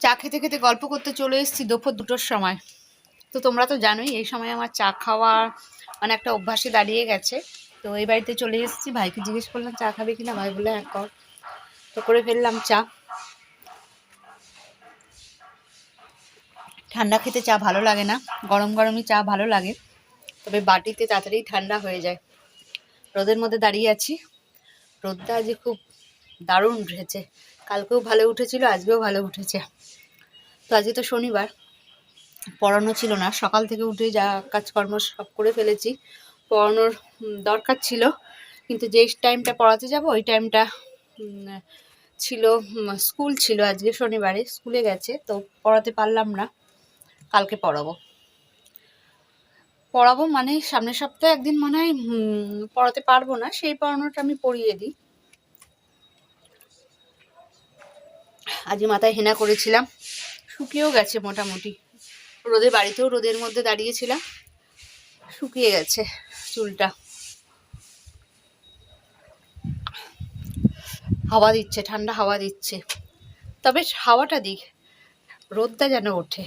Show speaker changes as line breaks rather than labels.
চা খেতে খেতে গল্প করতে চলে এসেছি দুপুর দুটোর সময়। তো তোমরা তো জানোই, এই সময় আমার চা খাওয়া মানে একটা অভ্যাসে দাঁড়িয়ে গেছে। তো এই বাড়িতে চলে এসেছি, ভাইকে জিজ্ঞেস করলাম, চা খাবে কিনা? ভাই বলে এক কর। তো করে ফেললাম চা। ঠান্ডা খেতে চা ভালো লাগে না, গরম গরমই চা ভালো লাগে। তবে বাটিতে তাড়াতাড়ি ঠান্ডা হয়ে যায়। রোদের মধ্যে দাঁড়িয়ে আছি। রোদটা আজকে খুব দারুণ উঠেছে। কালকেও ভালো উঠেছিল, আজকেও ভালো উঠেছে। তো আজকে তো শনিবার, পড়ানো ছিল না। সকাল থেকে উঠে যা কাজকর্ম সব করে ফেলেছি। পড়ানোর দরকার ছিল। কিন্তু যে টাইমটা পড়াতে যাব, ওই টাইমটা ছিল স্কুল ছিল আজকে শনিবারে, স্কুলে গেছে। তো পড়াতে পারলাম না। কালকে পড়াবো। পড়াবো মানে সামনের সপ্তাহে একদিন মনে হয় পড়াতে পারব না। সেই পড়ানোটা আমি পড়িয়ে দিই। আজকে মাথায় হেনা করেছিলাম। শুকিয়েও গেছে মোটামুটি। রোদে বাড়িতেও রোদের মধ্যে দাঁড়িয়েছিলাম। শুকিয়ে গেছে চুলটা। হাওয়া দিচ্ছে, ঠান্ডা হাওয়া দিচ্ছে। তবে হাওয়াটা দিক, রোদটা যেন ওঠে।